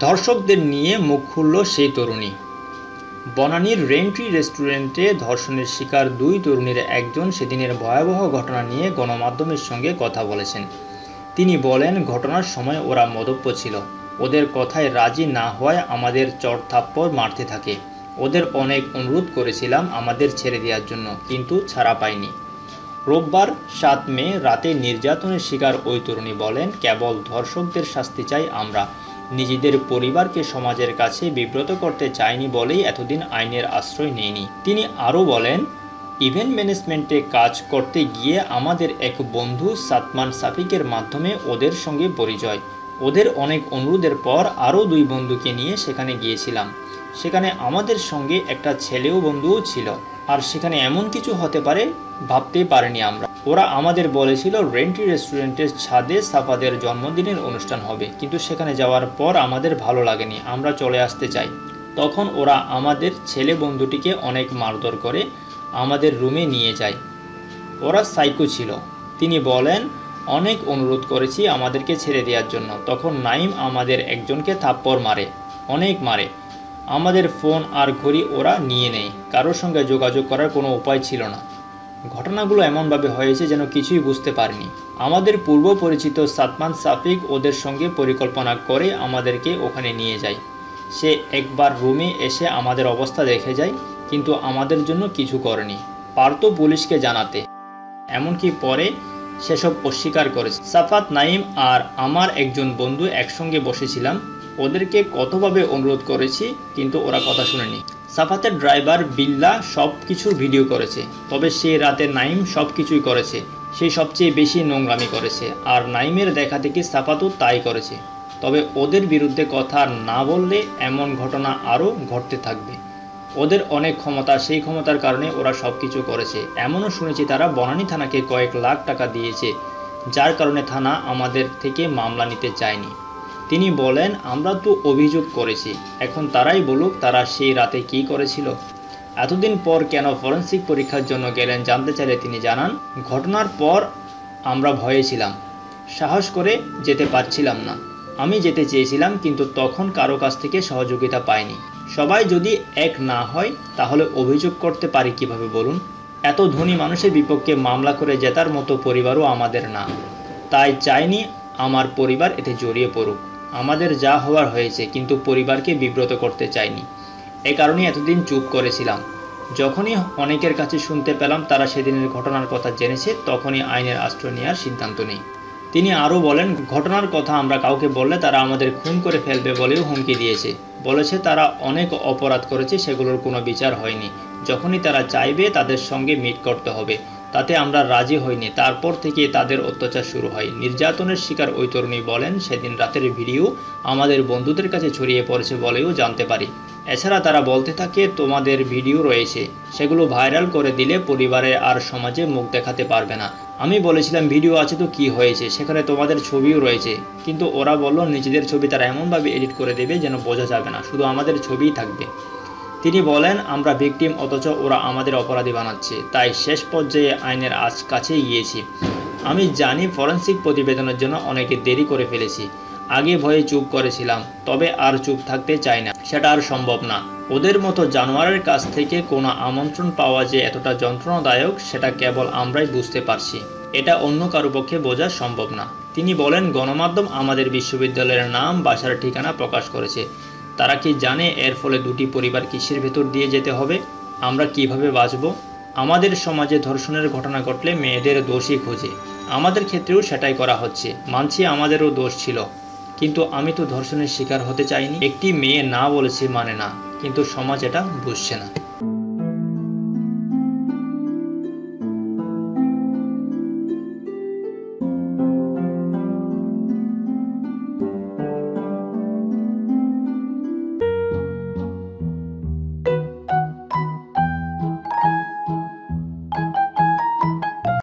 ধর্ষকদের নিয়ে মুখ খুলল সেই তরুণী। বনানীর রেন্ট্রি রেস্টুরেন্টে ধর্ষণের শিকার দুই তরুণীর একজন সেদিনের ভয়াবহ ঘটনা নিয়ে গণমাধ্যমের সঙ্গে কথা বলেছেন। তিনি বলেন, ঘটনার সময় ওরা মদপ্য ছিল। ওদের কথায় রাজি না হওয়ায় আমাদের চড়থাপ্পড় মারতে থাকে। ওদের অনেক অনুরোধ করেছিলাম আমাদের ছেড়ে দেওয়ার জন্য, কিন্তু ছাড়া পাইনি। রোববার সাত মে রাতে নির্যাতনের শিকার ওই তরুণী বলেন, কেবল ধর্ষকদের শাস্তি চাই আমরা। নিজেদের পরিবারকে সমাজের কাছে বিব্রত করতে চাইনি বলেই এতদিন আইনের আশ্রয় নেয়নি। তিনি আরও বলেন, ইভেন্ট ম্যানেজমেন্টে কাজ করতে গিয়ে আমাদের এক বন্ধু সাতমান সাফিকের মাধ্যমে ওদের সঙ্গে পরিচয়। ওদের অনেক অনুরোধের পর আরও দুই বন্ধুকে নিয়ে সেখানে গিয়েছিলাম। সেখানে আমাদের সঙ্গে একটা ছেলেও বন্ধুও ছিল। আর সেখানে এমন কিছু হতে পারে ভাবতেই পারিনি আমরা। ওরা আমাদের বলেছিল রেন্টি রেস্টুরেন্টের ছাদে সাফাদের জন্মদিনের অনুষ্ঠান হবে, কিন্তু সেখানে যাওয়ার পর আমাদের ভালো লাগেনি, আমরা চলে আসতে চাই। তখন ওরা আমাদের ছেলে বন্ধুটিকে অনেক মারধর করে আমাদের রুমে নিয়ে যায়। ওরা সাইকো ছিল। তিনি বলেন, অনেক অনুরোধ করেছি আমাদেরকে ছেড়ে দেওয়ার জন্য তখন নাইম আমাদের একজনকে থাপ্পড় মারে, অনেক মারে। আমাদের ফোন আর ঘড়ি ওরা নিয়ে নেয়, কারোর সঙ্গে যোগাযোগ করার কোনো উপায় ছিল না। ঘটনাগুলো এমনভাবে হয়েছে যেন কিছুই বুঝতে পারিনি। আমাদের পূর্ব পরিচিত সাতমান সাফিক ওদের সঙ্গে পরিকল্পনা করে আমাদেরকে ওখানে নিয়ে যায়। সে একবার রুমে এসে আমাদের অবস্থা দেখে যায়, কিন্তু আমাদের জন্য কিছু করেনি। পারত পুলিশকে জানাতে। এমনকি পরে সেসব অস্বীকার করেছে। সাফাত নাইম আর আমার একজন বন্ধু একসঙ্গে বসেছিলাম। ওদেরকে কতভাবে অনুরোধ করেছি, কিন্তু ওরা কথা শুনেনি। সাফাতের ড্রাইভার বিল্লা সব কিছুর ভিডিও করেছে, তবে সে রাতে নাইম সব কিছুই করেছে। সে সবচেয়ে বেশি নোংরামি করেছে, আর নাইমের দেখা থেকে সাফাতও তাই করেছে। তবে ওদের বিরুদ্ধে কথা না বললে এমন ঘটনা আরও ঘটতে থাকবে। ওদের অনেক ক্ষমতা, সেই ক্ষমতার কারণে ওরা সব কিছু করেছে। এমনও শুনেছি তারা বনানী থানাকে কয়েক লাখ টাকা দিয়েছে, যার কারণে থানা আমাদের থেকে মামলা নিতে চায়নি। তিনি বলেন, আমরা তো অভিযোগ করেছি। এখন তারাই বলুক তারা সেই রাতে কি করেছিল। এতদিন পর কেন ফরেন্সিক পরীক্ষার জন্য গেলেন জানতে চাইলে তিনি জানান, ঘটনার পর আমরা ভয়ে ছিলাম। সাহস করে যেতে পারছিলাম না। আমি যেতে চেয়েছিলাম, কিন্তু তখন কারও কাছ থেকে সহযোগিতা পাইনি। সবাই যদি এক না হয়, তাহলে অভিযোগ করতে পারি কীভাবে বলুন? এত ধনী মানুষের বিপক্ষে মামলা করে জেতার মতো পরিবারও আমাদের না। তাই চাইনি আমার পরিবার এতে জড়িয়ে পড়ুক। আমাদের যা হওয়ার হয়েছে, কিন্তু পরিবারকে বিব্রত করতে চাইনি। এ কারণে এতদিন চুপ করেছিলাম। যখনই অনেকের কাছে শুনতে পেলাম তারা সেদিনের ঘটনার কথা জেনেছে, তখনই আইনের আশ্রয় নেওয়ার সিদ্ধান্ত নেই। তিনি আরও বলেন, ঘটনার কথা আমরা কাউকে বললে তারা আমাদের খুন করে ফেলবে বলেও হুমকি দিয়েছে। বলেছে তারা অনেক অপরাধ করেছে, সেগুলোর কোনো বিচার হয়নি। যখনই তারা চাইবে তাদের সঙ্গে মিট করতে হবে। তাতে আমরা রাজি হইনি। তারপর থেকে তাদের অত্যাচার শুরু হয়। নির্যাতনের শিকার ওই তরুণী বলেন, সেদিন রাতের ভিডিও আমাদের বন্ধুদের কাছে ছড়িয়ে পড়েছে বলেও জানতে পারি। এছাড়া তারা বলতে থাকে, তোমাদের ভিডিও রয়েছে। সেগুলো ভাইরাল করে দিলে পরিবারে আর সমাজে মুখ দেখাতে পারবে না। আমি বলেছিলাম, ভিডিও আছে তো কি হয়েছে? সেখানে তোমাদের ছবিও রয়েছে। কিন্তু ওরা বলল, নিজেদের ছবি তারা এমনভাবে এডিট করে দেবে যেন বোঝা যাবে না। শুধু আমাদের ছবিই থাকবে। তিনি বলেন, আমরা ভিকটিম অথচ ওরা আমাদের অপরাধী বানাচ্ছে। তাই শেষ পর্যায়ে আইনের আজ কাছে গিয়েছি। আমি জানি ফরেন্সিক প্রতিবেদনের জন্য অনেকে দেরি করে ফেলেছি। আগে ভয়ে চুপ করেছিলাম, তবে আর চুপ থাকতে চাই না। সেটা আর সম্ভব না। ওদের মতো জানোয়ারের কাছ থেকে কোনো আমন্ত্রণ পাওয়া যে এতটা যন্ত্রণাদায়ক, সেটা কেবল আমরাই বুঝতে পারছি। এটা অন্য কারও পক্ষে বোঝা সম্ভব না। তিনি বলেন, গণমাধ্যম আমাদের বিশ্ববিদ্যালয়ের নাম, বাসার ঠিকানা প্রকাশ করেছে। তারা কি জানে এর ফলে দুটি পরিবার কিসের ভেতর দিয়ে যেতে হবে? আমরা কীভাবে বাঁচব? আমাদের সমাজে ধর্ষণের ঘটনা ঘটলে মেয়েদের দোষই খোঁজে। আমাদের ক্ষেত্রেও সেটাই করা হচ্ছে। মানছি আমাদেরও দোষ ছিল। কিন্তু আমি তো ধর্ষণের শিকার হতে চাইনি। একটি মেয়ে না বলেছে মানে না। কিন্তু সমাজ এটা বুঝছে না।